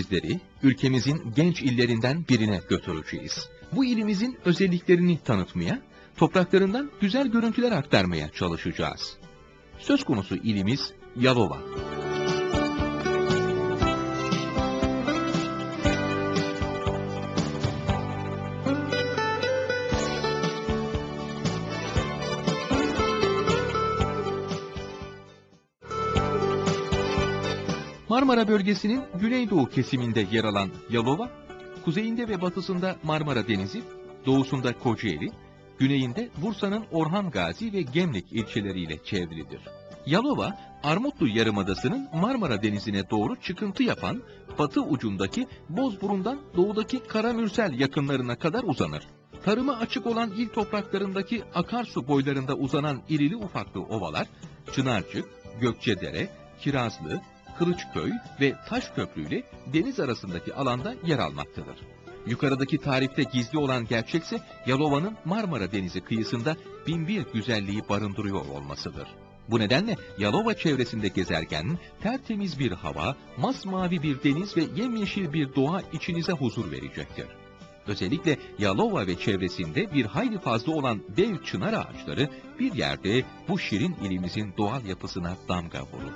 Sizleri ülkemizin genç illerinden birine götüreceğiz. Bu ilimizin özelliklerini tanıtmaya, topraklarından güzel görüntüler aktarmaya çalışacağız. Söz konusu ilimiz Yalova. Marmara bölgesinin güneydoğu kesiminde yer alan Yalova, kuzeyinde ve batısında Marmara Denizi, doğusunda Kocaeli, güneyinde Bursa'nın Orhan Gazi ve Gemlik ilçeleriyle çevrilidir. Yalova, Armutlu Yarımadası'nın Marmara Denizi'ne doğru çıkıntı yapan batı ucundaki Bozburun'dan doğudaki Karamürsel yakınlarına kadar uzanır. Tarıma açık olan il topraklarındaki akarsu boylarında uzanan irili ufaklı ovalar, Çınarcık, Gökçedere, Kirazlı, Kılıçköy ve Taşköprü ile deniz arasındaki alanda yer almaktadır. Yukarıdaki tarifte gizli olan gerçekse Yalova'nın Marmara Denizi kıyısında binbir güzelliği barındırıyor olmasıdır. Bu nedenle Yalova çevresinde gezerken tertemiz bir hava, masmavi bir deniz ve yemyeşil bir doğa içinize huzur verecektir. Özellikle Yalova ve çevresinde bir hayli fazla olan dev çınar ağaçları bir yerde bu şirin ilimizin doğal yapısına damga vurur.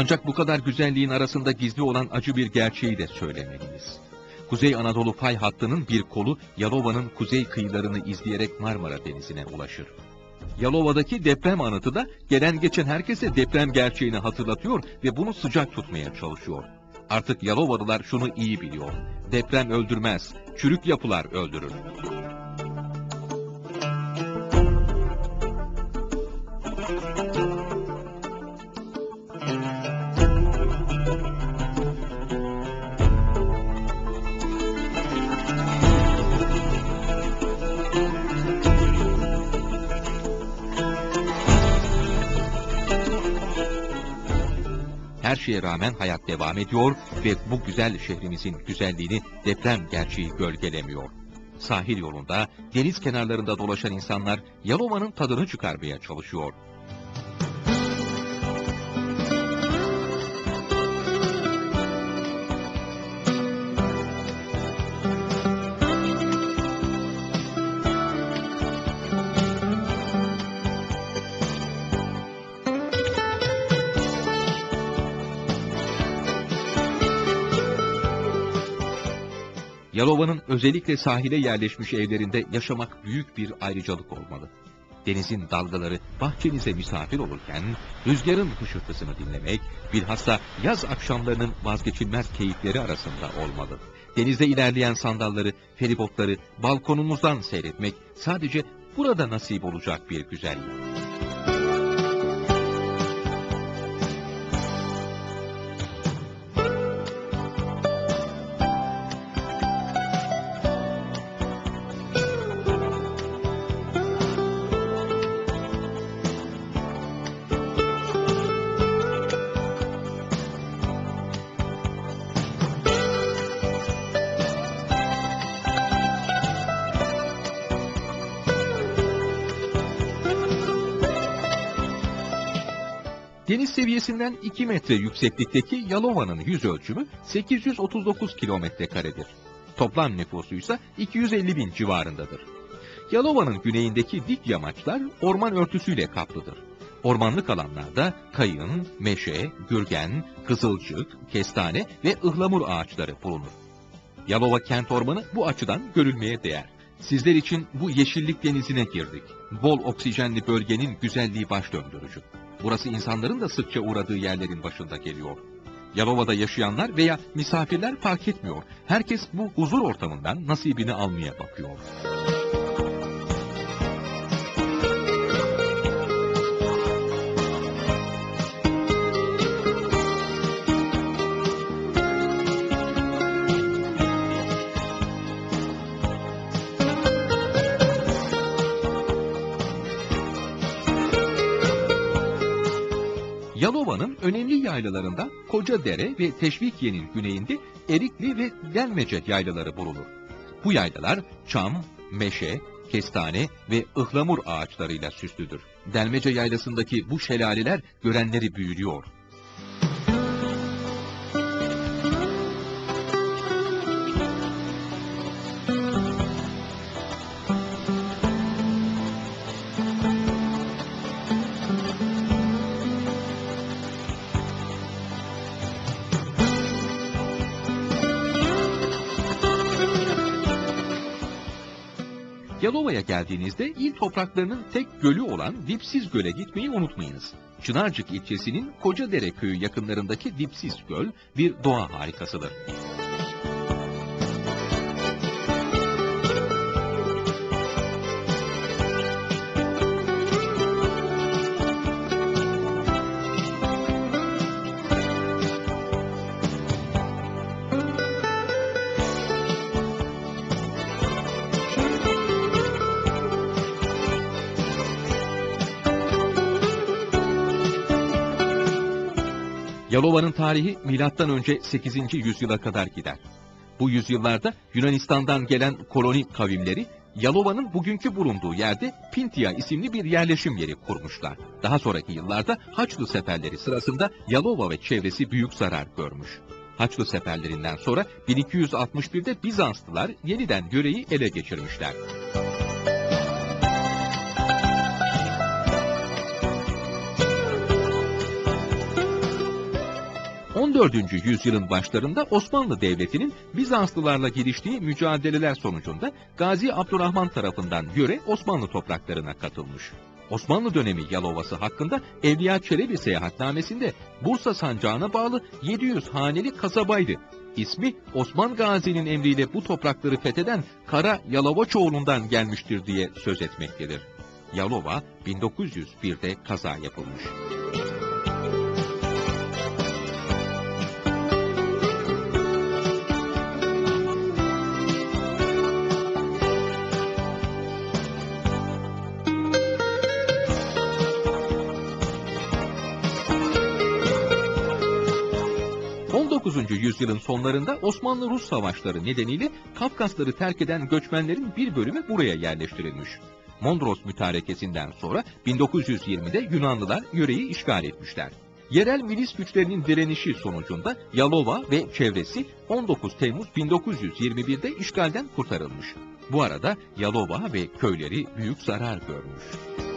Ancak bu kadar güzelliğin arasında gizli olan acı bir gerçeği de söylemeliyiz. Kuzey Anadolu fay hattının bir kolu Yalova'nın kuzey kıyılarını izleyerek Marmara Denizi'ne ulaşır. Yalova'daki deprem anıtı da gelen geçen herkese deprem gerçeğini hatırlatıyor ve bunu sıcak tutmaya çalışıyor. Artık Yalovalılar şunu iyi biliyor. Deprem öldürmez, çürük yapılar öldürür. Şeye rağmen hayat devam ediyor ve bu güzel şehrimizin güzelliğini deprem gerçeği gölgelemiyor. Sahil yolunda, deniz kenarlarında dolaşan insanlar Yalova'nın tadını çıkarmaya çalışıyor. Yalova'nın özellikle sahile yerleşmiş evlerinde yaşamak büyük bir ayrıcalık olmalı. Denizin dalgaları bahçenize misafir olurken rüzgarın hışırtısını dinlemek bilhassa yaz akşamlarının vazgeçilmez keyifleri arasında olmalı. Denizde ilerleyen sandalları, feribotları balkonumuzdan seyretmek sadece burada nasip olacak bir güzellik. Deniz seviyesinden 2 metre yükseklikteki Yalova'nın yüz ölçümü 839 kilometre karedir. Toplam nüfusu ise 250 bin civarındadır. Yalova'nın güneyindeki dik yamaçlar orman örtüsüyle kaplıdır. Ormanlık alanlarda kayın, meşe, gürgen, kızılcık, kestane ve ıhlamur ağaçları bulunur. Yalova kent ormanı bu açıdan görülmeye değer. Sizler için bu yeşillik denizine girdik. Bol oksijenli bölgenin güzelliği baş döndürücü. Burası insanların da sıkça uğradığı yerlerin başında geliyor. Yalova'da yaşayanlar veya misafirler fark etmiyor. Herkes bu huzur ortamından nasibini almaya bakıyor. Önemli yaylalarından Kocadere ve Teşvikiye'nin güneyinde Erikli ve Delmece yaylaları bulunur. Bu yaylalar çam, meşe, kestane ve ıhlamur ağaçlarıyla süslüdür. Delmece yaylasındaki bu şelaleler görenleri büyülüyor. Yalova'ya geldiğinizde il topraklarının tek gölü olan Dipsiz Göl'e gitmeyi unutmayınız. Çınarcık ilçesinin Kocadere köyü yakınlarındaki Dipsiz Göl bir doğa harikasıdır. Yalova'nın tarihi önce 8. yüzyıla kadar gider. Bu yüzyıllarda Yunanistan'dan gelen koloni kavimleri Yalova'nın bugünkü bulunduğu yerde Pintia isimli bir yerleşim yeri kurmuşlar. Daha sonraki yıllarda Haçlı seferleri sırasında Yalova ve çevresi büyük zarar görmüş. Haçlı seferlerinden sonra 1261'de Bizanslılar yeniden yöreyi ele geçirmişler. 14. yüzyılın başlarında Osmanlı Devleti'nin Bizanslılarla giriştiği mücadeleler sonucunda Gazi Abdurrahman tarafından yöre Osmanlı topraklarına katılmış. Osmanlı dönemi Yalovası hakkında Evliya Çelebi seyahatnamesinde Bursa sancağına bağlı 700 haneli kasabaydı. İsmi Osman Gazi'nin emriyle bu toprakları fetheden Kara Yalovaçoğlu'ndan gelmiştir diye söz etmektedir. Yalova 1901'de kaza yapılmış. Yüzyılın sonlarında Osmanlı-Rus savaşları nedeniyle Kafkasları terk eden göçmenlerin bir bölümü buraya yerleştirilmiş. Mondros mütarekesinden sonra 1920'de Yunanlılar yöreyi işgal etmişler. Yerel milis güçlerinin direnişi sonucunda Yalova ve çevresi 19 Temmuz 1921'de işgalden kurtarılmış. Bu arada Yalova ve köyleri büyük zarar görmüş.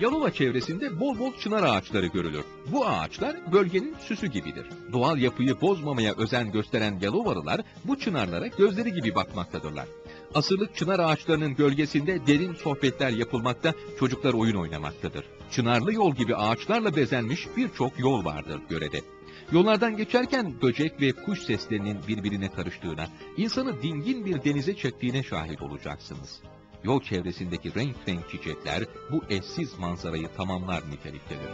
Yalova çevresinde bol bol çınar ağaçları görülür. Bu ağaçlar bölgenin süsü gibidir. Doğal yapıyı bozmamaya özen gösteren Yalovalılar bu çınarlara gözleri gibi bakmaktadırlar. Asırlık çınar ağaçlarının gölgesinde derin sohbetler yapılmakta, çocuklar oyun oynamaktadır. Çınarlı yol gibi ağaçlarla bezenmiş birçok yol vardır görede. Yollardan geçerken böcek ve kuş seslerinin birbirine karıştığına, insanı dingin bir denize çektiğine şahit olacaksınız. Yol çevresindeki renk renk çiçekler bu eşsiz manzarayı tamamlar niteliktedir.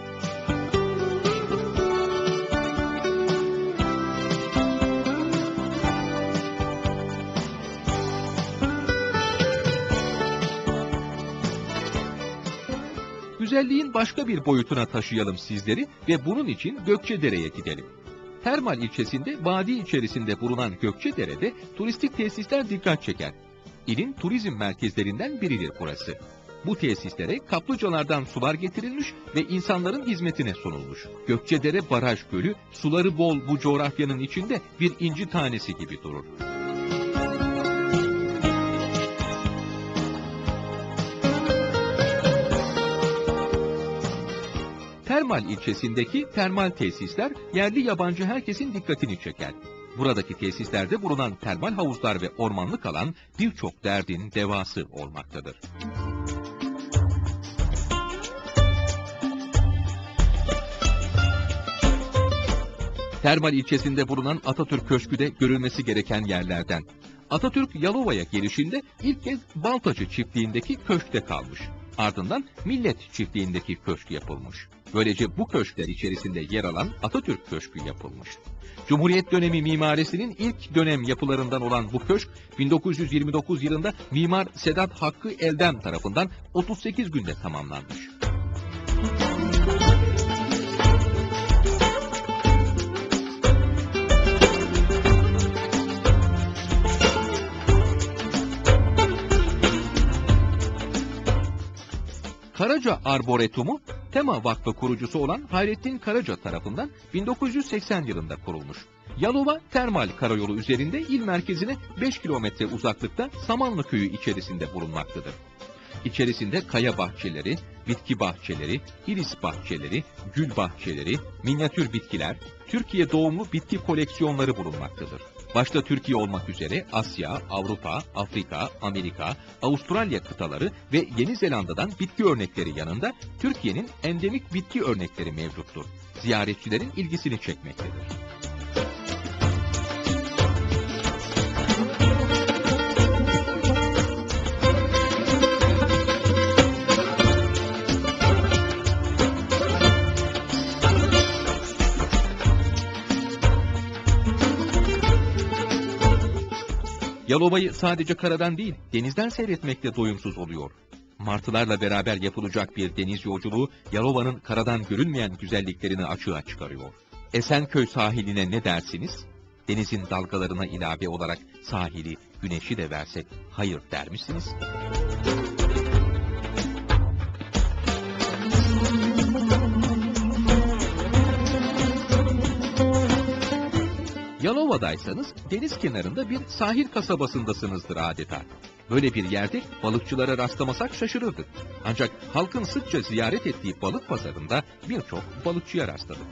Güzelliğin başka bir boyutuna taşıyalım sizleri ve bunun için Gökçedere'ye gidelim. Termal ilçesinde vadi içerisinde bulunan Gökçedere'de turistik tesisler dikkat çeker. İlin turizm merkezlerinden biridir burası. Bu tesislere kaplıcalardan sular getirilmiş ve insanların hizmetine sunulmuş. Gökçedere Baraj Gölü, suları bol bu coğrafyanın içinde bir inci tanesi gibi durur. Termal ilçesindeki termal tesisler yerli yabancı herkesin dikkatini çeker. Buradaki tesislerde bulunan termal havuzlar ve ormanlık alan birçok derdin devası olmaktadır. Termal ilçesinde bulunan Atatürk Köşkü de görülmesi gereken yerlerden. Atatürk Yalova'ya gelişinde ilk kez Baltacı çiftliğindeki köşkte kalmış. Ardından Millet Çiftliği'ndeki köşk yapılmış. Böylece bu köşkler içerisinde yer alan Atatürk Köşkü yapılmış. Cumhuriyet dönemi mimarisinin ilk dönem yapılarından olan bu köşk 1929 yılında mimar Sedat Hakkı Eldem tarafından 38 günde tamamlanmış. Karaca Arboretumu, Tema Vakfı kurucusu olan Hayrettin Karaca tarafından 1980 yılında kurulmuş. Yalova Termal Karayolu üzerinde il merkezine 5 kilometre uzaklıkta Samanlı Köyü içerisinde bulunmaktadır. İçerisinde kaya bahçeleri, bitki bahçeleri, iris bahçeleri, gül bahçeleri, minyatür bitkiler, Türkiye doğumlu bitki koleksiyonları bulunmaktadır. Başta Türkiye olmak üzere Asya, Avrupa, Afrika, Amerika, Avustralya kıtaları ve Yeni Zelanda'dan bitki örnekleri yanında Türkiye'nin endemik bitki örnekleri mevcuttur. Ziyaretçilerin ilgisini çekmektedir. Yalova'yı sadece karadan değil, denizden seyretmekte doyumsuz oluyor. Martılarla beraber yapılacak bir deniz yolculuğu, Yalova'nın karadan görünmeyen güzelliklerini açığa çıkarıyor. Esenköy sahiline ne dersiniz? Denizin dalgalarına ilave olarak sahili, güneşi de versek hayır der misiniz? Yalova'daysanız deniz kenarında bir sahil kasabasındasınızdır adeta. Böyle bir yerde balıkçılara rastlamasak şaşırırdık. Ancak halkın sıkça ziyaret ettiği balık pazarında birçok balıkçıya rastladık.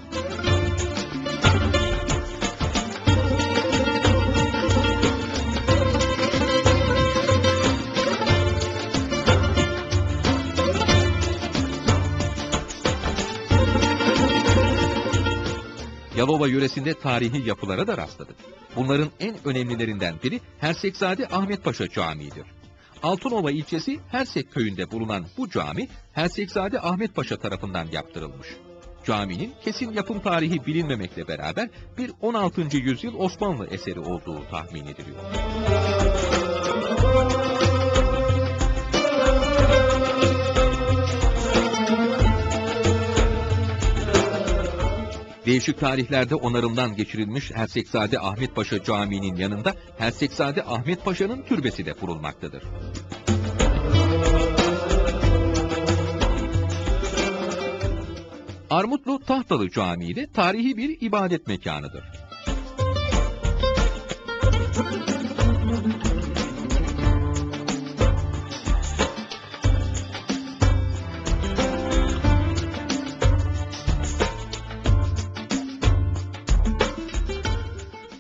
Yalova yöresinde tarihi yapılara da rastladık. Bunların en önemlilerinden biri Hersekzade Ahmet Paşa Camii'dir. Altınova ilçesi Hersek köyünde bulunan bu cami Hersekzade Ahmet Paşa tarafından yaptırılmış. Caminin kesin yapım tarihi bilinmemekle beraber bir 16. yüzyıl Osmanlı eseri olduğu tahmin ediliyor. Değişik tarihlerde onarımdan geçirilmiş Hersekzade Ahmet Paşa Camii'nin yanında Hersekzade Ahmet Paşa'nın türbesi de kurulmaktadır. Armutlu Tahtalı Camii de tarihi bir ibadet mekanıdır.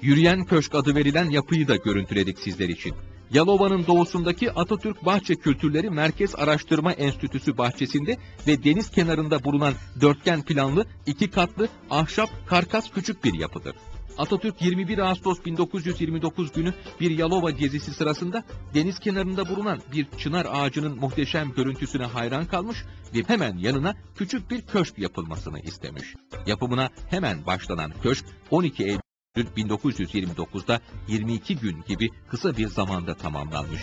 Yürüyen Köşk adı verilen yapıyı da görüntüledik sizler için. Yalova'nın doğusundaki Atatürk Bahçe Kültürleri Merkez Araştırma Enstitüsü bahçesinde ve deniz kenarında bulunan dörtgen planlı, iki katlı, ahşap, karkas küçük bir yapıdır. Atatürk 21 Ağustos 1929 günü bir Yalova gezisi sırasında deniz kenarında bulunan bir çınar ağacının muhteşem görüntüsüne hayran kalmış ve hemen yanına küçük bir köşk yapılmasını istemiş. Yapımına hemen başlanan köşk 12 Eylül 1929'da 22 gün gibi kısa bir zamanda tamamlanmış.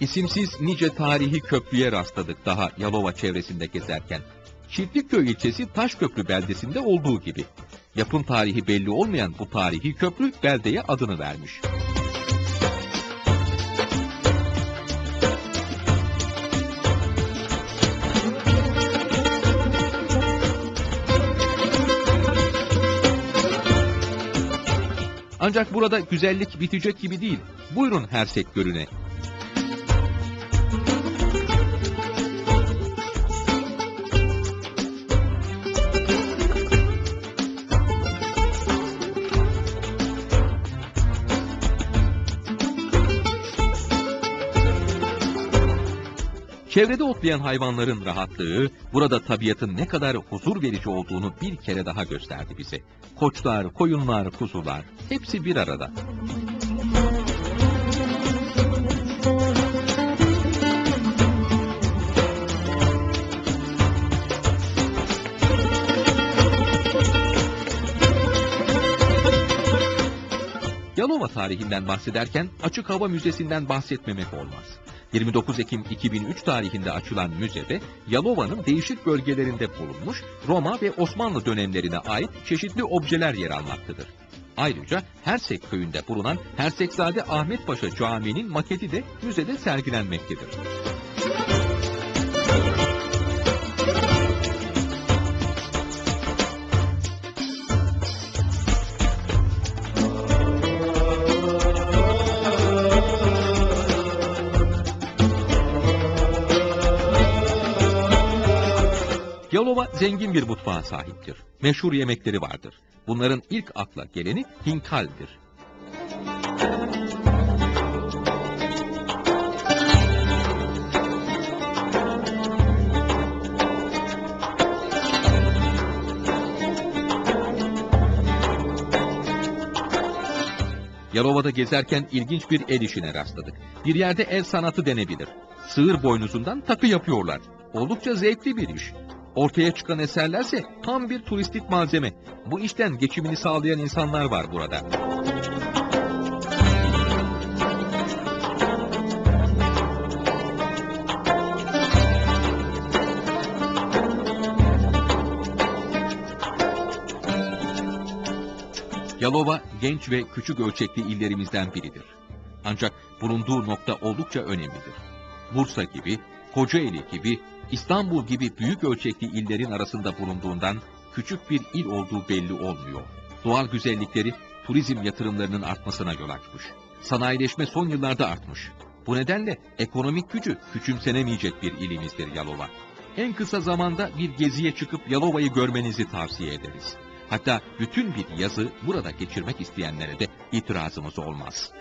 İsimsiz nice tarihi köprüye rastladık daha Yalova çevresinde gezerken. Çiftlikköy ilçesi Taşköprü beldesinde olduğu gibi. Yapım tarihi belli olmayan bu tarihi köprü beldeye adını vermiş. Ancak burada güzellik bitecek gibi değil. Buyurun her sektörüne. Çevrede otlayan hayvanların rahatlığı, burada tabiatın ne kadar huzur verici olduğunu bir kere daha gösterdi bize. Koçlar, koyunlar, kuzular, hepsi bir arada. Yalova tarihinden bahsederken Açık Hava Müzesi'nden bahsetmemek olmaz. 29 Ekim 2003 tarihinde açılan müzede Yalova'nın değişik bölgelerinde bulunmuş Roma ve Osmanlı dönemlerine ait çeşitli objeler yer almaktadır. Ayrıca Hersek köyünde bulunan Hersekzade Ahmet Paşa Camii'nin maketi de müzede sergilenmektedir. Zengin bir mutfağa sahiptir. Meşhur yemekleri vardır. Bunların ilk akla geleni hinkaldir. Yalova'da gezerken ilginç bir el işine rastladık. Bir yerde el sanatı denebilir. Sığır boynuzundan takı yapıyorlar. Oldukça zevkli bir iş. Ortaya çıkan eserlerse tam bir turistik malzeme. Bu işten geçimini sağlayan insanlar var burada. Yalova genç ve küçük ölçekli illerimizden biridir. Ancak bulunduğu nokta oldukça önemlidir. Bursa gibi, Kocaeli gibi, İstanbul gibi büyük ölçekli illerin arasında bulunduğundan küçük bir il olduğu belli olmuyor. Doğal güzellikleri turizm yatırımlarının artmasına yol açmış. Sanayileşme son yıllarda artmış. Bu nedenle ekonomik gücü küçümsenemeyecek bir ilimizdir Yalova. En kısa zamanda bir geziye çıkıp Yalova'yı görmenizi tavsiye ederiz. Hatta bütün bir yazı burada geçirmek isteyenlere de itirazımız olmaz.